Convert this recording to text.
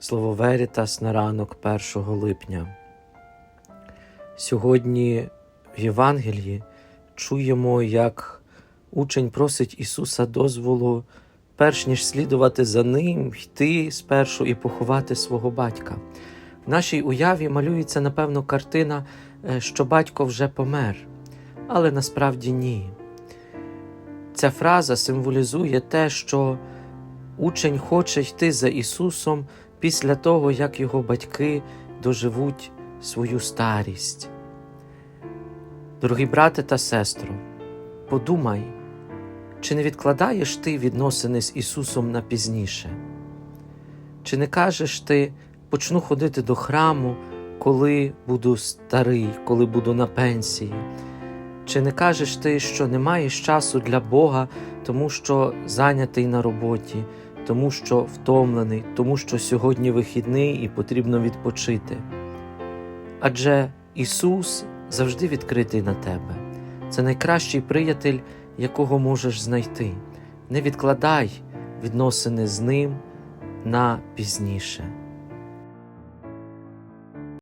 Слово Верітас на ранок 1 липня. Сьогодні в Євангелії чуємо, як учень просить Ісуса дозволу, перш ніж слідувати за ним, йти спершу і поховати свого батька. В нашій уяві малюється, напевно, картина, е, що батько вже помер, але насправді ні. Ця фраза символізує те, що учень хоче йти за Ісусом після того, як його батьки доживуть свою старість. Дорогі брате та сестро, подумай, чи не відкладаєш ти відносини з Ісусом на пізніше? Чи не кажеш ти, почну ходити до храму, коли буду старий, коли буду на пенсії? Чи не кажеш ти, що не маєш часу для Бога, тому що зайнятий на роботі, тому що втомлений, тому що сьогодні вихідний і потрібно відпочити? Адже Ісус завжди відкритий на тебе. Це найкращий приятель, якого можеш знайти. Не відкладай відносини з Ним на пізніше.